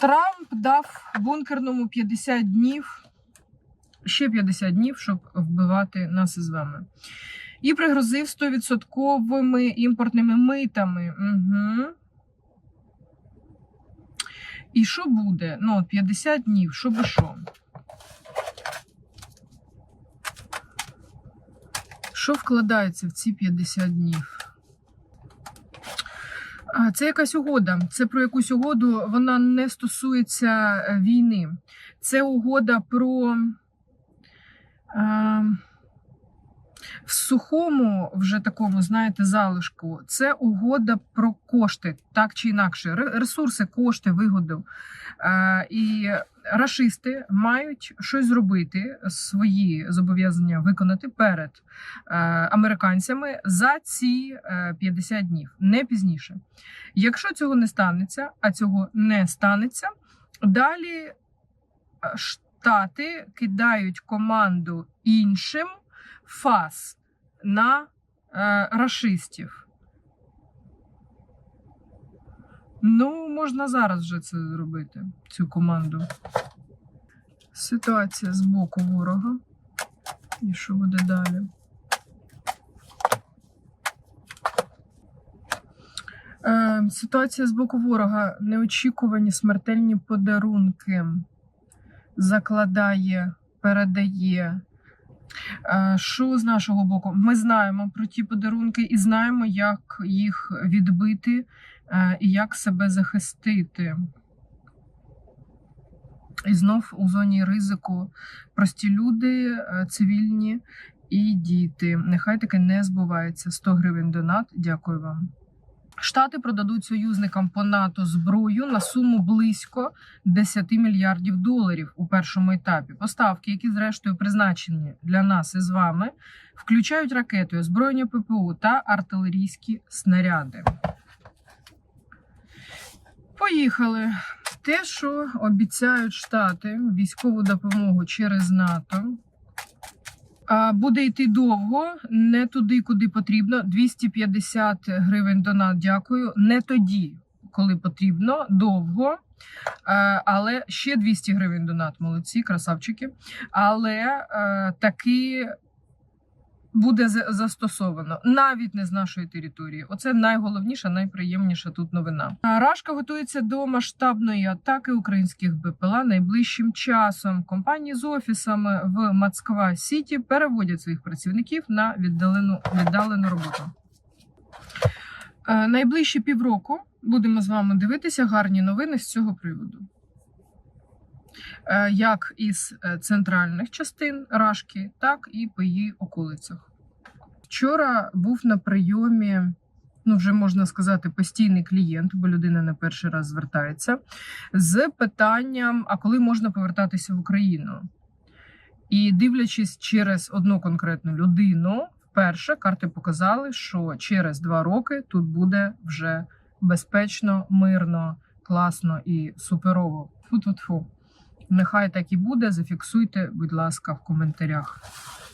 Трамп дав бункерному 50 днів, ще 50 днів, щоб вбивати нас із вами. І пригрозив 100% імпортними митами. Угу. І що буде? Ну, 50 днів, що би що? Що вкладається в ці 50 днів? А, Це якась угода. Це про якусь угоду. Вона не стосується е, війни. Це угода про. Е, в сухому, вже такому, знаєте, залишку, це угода про кошти, так чи інакше. Ресурси, кошти, вигоду. Е, і рашисти мають щось зробити, свої зобов'язання виконати перед е, американцями за ці е, 50 днів, не пізніше. Якщо цього не станеться, а цього не станеться, далі е, штати кидають команду іншим фаз на е, рашистів. Ну, можна зараз вже це зробити, цю команду. Ситуація з боку ворога. І що буде далі? Е, ситуація з боку ворога. Неочікувані смертельні подарунки закладає, передає. Е, Що з нашого боку? Ми знаємо про ті подарунки і знаємо, як їх відбити е, і як себе захистити. І знов у зоні ризику прості люди, е, цивільні і діти. Нехай таке не збувається. 100 гривень донат. Дякую вам. Штати продадуть союзникам по НАТО зброю на суму близько 10 мільярдів доларів у першому етапі. Поставки, які зрештою призначені для нас із вами, включають ракети, озброєння ППО та артилерійські снаряди. Поїхали. Те, що обіцяють штати військову допомогу через НАТО. Буде йти довго, не туди, куди потрібно. 250 гривень донат, дякую. Не тоді, коли потрібно, довго. Але ще 200 гривень донат. Молодці, красавчики. Але е, таки буде за- застосовано навіть не з нашої території. Оце найголовніша, найприємніша тут новина. Рашка готується до масштабної атаки українських БПЛА найближчим часом. Компанії з офісами в Москва Сіті переводять своїх працівників на віддалену віддалену роботу. Е, Найближчі півроку будемо з вами дивитися гарні новини з цього приводу. Е, Як із е, центральних частин Рашки, так і по її околицях. Вчора був на прийомі, ну вже можна сказати, постійний клієнт, бо людина не перший раз звертається, з питанням: а коли можна повертатися в Україну? І дивлячись через одну конкретну людину, вперше карти показали, що через два роки тут буде вже безпечно, мирно, класно і суперово. Фу-фу-фу. Нехай так і буде. Зафіксуйте, будь ласка, в коментарях.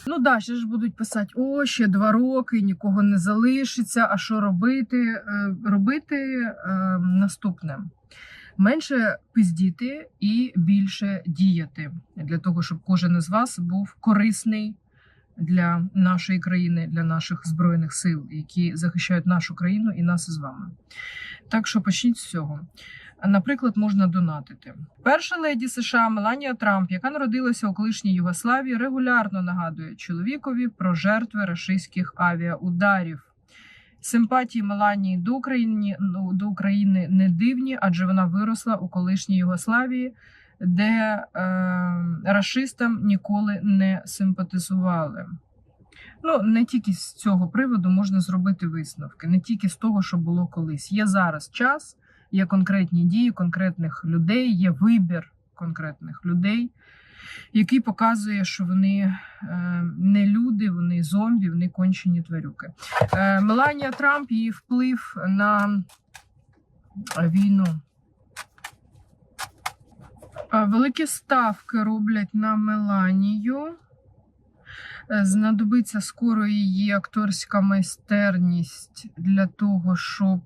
Ну да, ще ж будуть писати: о, ще два роки, нікого не залишиться. А що робити? Е, Робити е, наступне: менше пиздіти і більше діяти для того, щоб кожен із вас був корисний для нашої країни, для наших збройних сил, які захищають нашу країну і нас із вами. Так що почніть з цього. Наприклад, можна донатити. Перша леді США Меланія Трамп, яка народилася у колишній Югославії, регулярно нагадує чоловікові про жертви рашистських авіаударів. Симпатії Меланії до України, ну, до України не дивні, адже вона виросла у колишній Югославії, де е, рашистам ніколи не симпатизували. Ну, не тільки з цього приводу можна зробити висновки, не тільки з того, що було колись. Є зараз час, є конкретні дії конкретних людей, є вибір конкретних людей, який показує, що вони е, не люди, вони зомбі, вони кончені тварюки. Е, Меланія Трамп її вплив на війну. Великі ставки роблять на Меланію. Е, Знадобиться скоро її акторська майстерність для того, щоб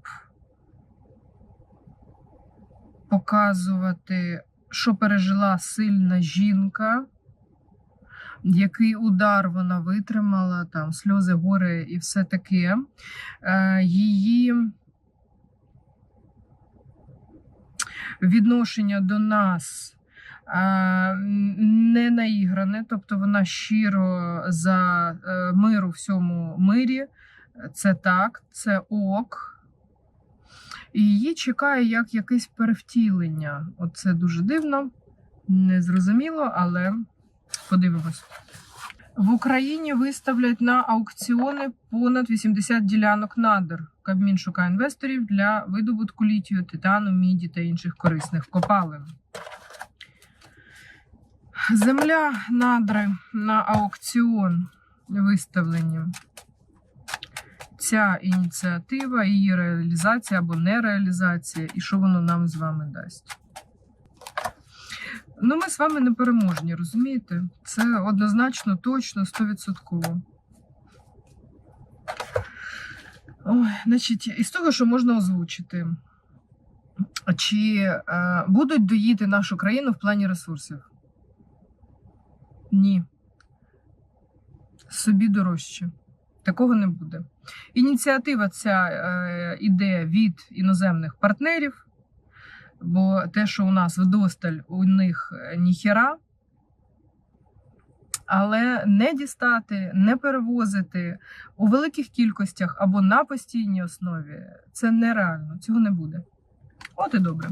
показувати, що пережила сильна жінка, який удар вона витримала, там сльози, гори і все таке. Е, Її відношення до нас е, не наігране, тобто вона щиро за е, мир всьому мирі. Це так, це ок. І її чекає як якесь перевтілення. Оце дуже дивно, незрозуміло, але подивимось. В Україні виставлять на аукціони понад 80 ділянок надр. Кабмін шукає інвесторів для видобутку літію, титану, міді та інших корисних копалин. Земля надри на аукціон виставлені. Ця ініціатива, її реалізація або нереалізація, і що воно нам з вами дасть. Ну, ми з вами не переможні, розумієте? Це однозначно, точно, 100%. Ой, значить, із того, що можна озвучити, чи е, будуть доїти нашу країну в плані ресурсів? Ні. Собі дорожче. Такого не буде. Ініціатива ця е, іде від іноземних партнерів, бо те, що у нас вдосталь, у них е, ніхера. Але не дістати, не перевозити у великих кількостях або на постійній основі це нереально. Цього не буде. От і добре.